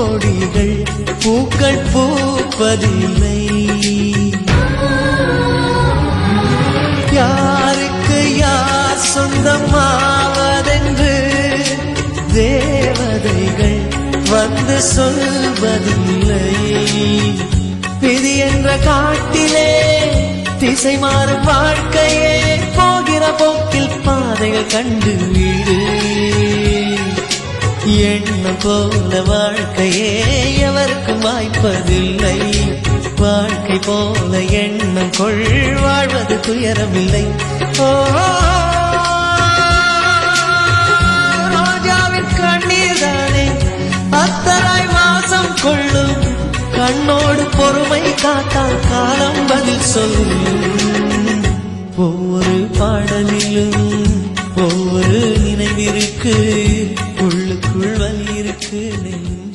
கொடிகள் பூக்கள் பூப்பதில்லை. யாருக்கு யார் சொந்தமாவதென்று தேவதைகள் வந்து சொல்வதில்லை. விதி என்ற காட்டிலே திசை மாறும் வாழ்க்கையே போகிற போக்கில் பாதைகள் கண்டு வீடு. எண்ணம் போல வாழ்க்கையே எவருக்கும் வாய்ப்பதில்லை. வாழ்க்கை போல எண்ணம் கொள் வாழ்வது துயரமில்லை. ஓ அத்தராய் வாசம் கொள்ளும். கண்ணோடு பொறுமை காத்தால் காலம் பதில் சொல்லும். ஒவ்வொரு பாடலிலும் ஒவ்வொரு